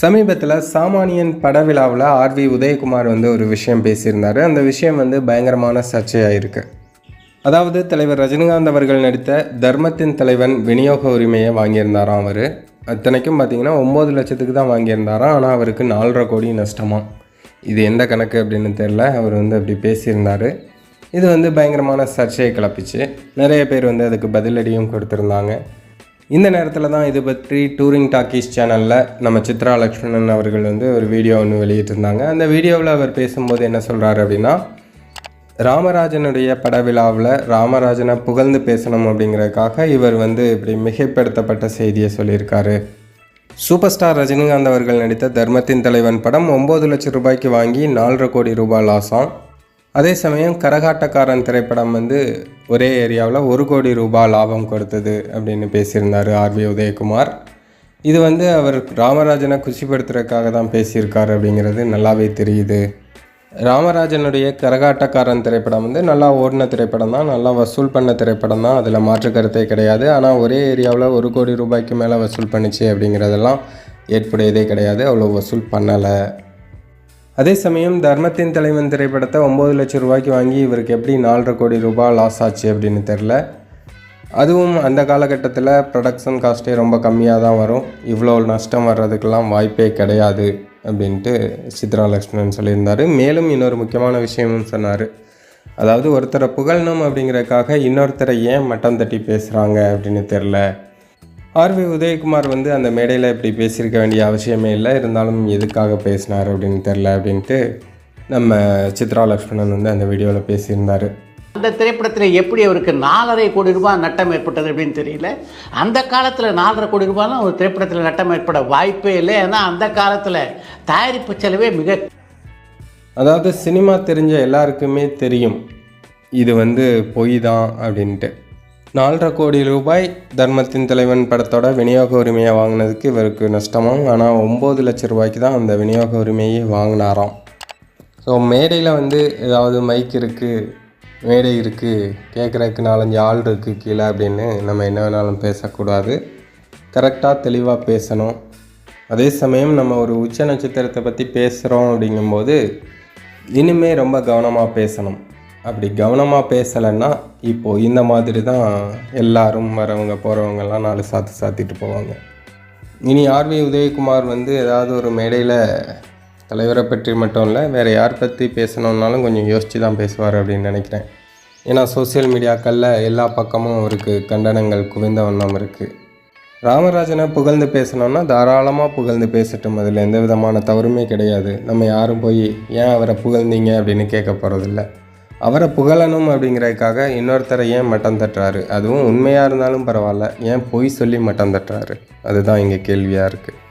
சமீபத்தில் சாமானியன் பட விழாவில் ஆர்வி உதயகுமார் வந்து ஒரு விஷயம் பேசியிருந்தார். அந்த விஷயம் வந்து பயங்கரமான சர்ச்சையாக இருக்குது அதாவது தலைவர் ரஜினிகாந்த் அவர்கள் நடித்த தர்மத்தின் தலைவன் விநியோக உரிமையை வாங்கியிருந்தாராம் அவர். அத்தனைக்கும் பார்த்தீங்கன்னா ஒம்பது லட்சத்துக்கு தான் வாங்கியிருந்தாராம். ஆனால் அவருக்கு நாலரை கோடி நஷ்டமாக இது எந்த கணக்கு அப்படின்னு தெரில அவர் வந்து அப்படி பேசியிருந்தார். இது வந்து பயங்கரமான சர்ச்சையை கிளப்பிச்சு. நிறைய பேர் வந்து அதுக்கு பதிலடியும் கொடுத்துருந்தாங்க. இந்த நேரத்தில் தான் இது பற்றி டூரிங் டாக்கீஸ் சேனலில் நம்ம சித்ரா லக்ஷ்மணன் அவர்கள் வந்து ஒரு வீடியோ ஒன்று வெளியிட்டிருந்தாங்க. அந்த வீடியோவில் அவர் பேசும்போது என்ன சொல்கிறாரு அப்படின்னா ராமராஜனுடைய பட விழாவில் ராமராஜனை புகழ்ந்து பேசணும் அப்படிங்கிறதுக்காக இவர் வந்து இப்படி மிகைப்படுத்தப்பட்ட செய்தியை சொல்லியிருக்காரு. சூப்பர் ஸ்டார் ரஜினிகாந்த் அவர்கள் நடித்த தர்மத்தின் தலைவன் படம் ஒம்பது லட்சம் ரூபாய்க்கு வாங்கி நாலரை கோடி ரூபாய் லாஸாம் அதே சமயம் கரகாட்டக்காரன் திரைப்படம் வந்து ஒரே ஏரியாவில் ஒரு கோடி ரூபாய் லாபம் கொடுத்தது அப்படின்னு பேசியிருந்தார் ஆர்வி உதயகுமார். இது வந்து அவர் ராமராஜனை குஷிப்படுத்துறதுக்காக தான் பேசியிருக்கார் அப்படிங்கிறது நல்லாவே தெரியுது. ராமராஜனுடைய கரகாட்டக்காரன் திரைப்படம் வந்து நல்லா ஓடின திரைப்படம் தான் நல்லா வசூல் பண்ண திரைப்படம் தான் அதில் மாற்று கருத்தே கிடையாது. ஆனால் ஒரே ஏரியாவில் ஒரு கோடி ரூபாய்க்கு மேலே வசூல் பண்ணிச்சு அப்படிங்கிறதெல்லாம் ஏற்புடையதே கிடையாது அவ்வளோ வசூல் பண்ணலை. அதே சமயம் தர்மத்தின் தலைவன் திரைப்படத்தை ஒம்பது லட்சம் ரூபாய்க்கு வாங்கி இவருக்கு எப்படி நாலரை கோடி ரூபாய் லாஸ் ஆச்சு அப்படின்னு தெரில. அதுவும் அந்த காலகட்டத்தில் ப்ரொடக்ஷன் காஸ்ட்டே ரொம்ப கம்மியாக தான் வரும். இவ்வளோ நஷ்டம் வர்றதுக்கெல்லாம் வாய்ப்பே கிடையாது அப்படின்ட்டு சித்ரா லக்ஷ்மணன் சொல்லியிருந்தார். மேலும் இன்னொரு முக்கியமான விஷயமும் சொன்னார். அதாவது ஒருத்தரை புகழணும் அப்படிங்கிறதுக்காக இன்னொருத்தரை ஏன் மட்டம் தட்டி பேசுகிறாங்க அப்படின்னு தெரில. ஆர்வி உதயகுமார் வந்து அந்த மேடையில் இப்படி பேசியிருக்க வேண்டிய அவசியமே இல்லை. இருந்தாலும் எதுக்காக பேசினார் அப்படின்னு தெரில அப்படின்ட்டு நம்ம சித்ரா லக்ஷ்மணன் வந்து அந்த வீடியோவில் பேசியிருந்தார். அந்த திரைப்படத்தில் எப்படி அவருக்கு நாலரை கோடி ரூபாய் நட்டம் ஏற்பட்டது அப்படின்னு தெரியல. அந்த காலத்தில் நாலரை கோடி ரூபாய்லாம் ஒரு திரைப்படத்தில் நட்டம் ஏற்பட வாய்ப்பே இல்லை. ஏன்னா அந்த காலத்தில் தயாரிப்பு செலவே மிக அதாவது சினிமா தெரிஞ்ச எல்லாருக்குமே தெரியும். இது வந்து பொய் தான் அப்படின்ட்டு. நாலரை கோடி ரூபாய் தர்மத்தின் தலைவன் படத்தோட விநியோக உரிமையை வாங்கினதுக்கு இவருக்கு நஷ்டமாம். ஆனால் ஒம்பது லட்ச ரூபாய்க்கு தான் அந்த விநியோக உரிமையை வாங்கினாராம். ஸோ மேடையில் வந்து ஏதாவது மைக் இருக்குது மேடை இருக்குது கேட்குறதுக்கு நாலஞ்சு ஆள் இருக்குது கீழே அப்படின்னு நம்ம என்ன வேணாலும் பேசக்கூடாது. கரெக்டாக தெளிவாக பேசணும். அதே சமயம் நம்ம ஒரு உச்ச நட்சத்திரத்தை பற்றி பேசுகிறோம் அப்படிங்கும்போது இனிமே ரொம்ப கவனமாக பேசணும். அப்படி கவனமாக பேசலைன்னா இப்போது இந்த மாதிரி தான் எல்லாரும் வரவங்க போகிறவங்கெல்லாம் நாலு சாத்து சாத்திட்டு போவாங்க. இனி ஆர்வி உதயகுமார் வந்து ஏதாவது ஒரு மேடையில் தலைவரை பற்றி மட்டும் இல்லை வேறு யார் பற்றி பேசணுன்னாலும் கொஞ்சம் யோசித்து தான் பேசுவார் அப்படின்னு நினைக்கிறேன். ஏன்னா சோஷியல் மீடியாக்களில் எல்லா பக்கமும் அவருக்கு கண்டனங்கள் குவிந்த வண்ணம் இருக்குது ராமராஜனை புகழ்ந்து பேசணும்னா தாராளமாக புகழ்ந்து பேசட்டும். அதில் எந்த விதமான தவறுமே கிடையாது. நம்ம யாரும் போய் ஏன் அவரை புகழ்ந்தீங்க? அப்படின்னு கேட்க போகிறதில்ல அவரை புகழணும் அப்படிங்கிறதுக்காக இன்னொருத்தரை ஏன் மட்டம் தட்டுறாரு? அதுவும் உண்மையாக இருந்தாலும் பரவாயில்ல. ஏன் பொய் சொல்லி மட்டம் தட்டுறாரு? அதுதான் இங்கே கேள்வியாக இருக்குது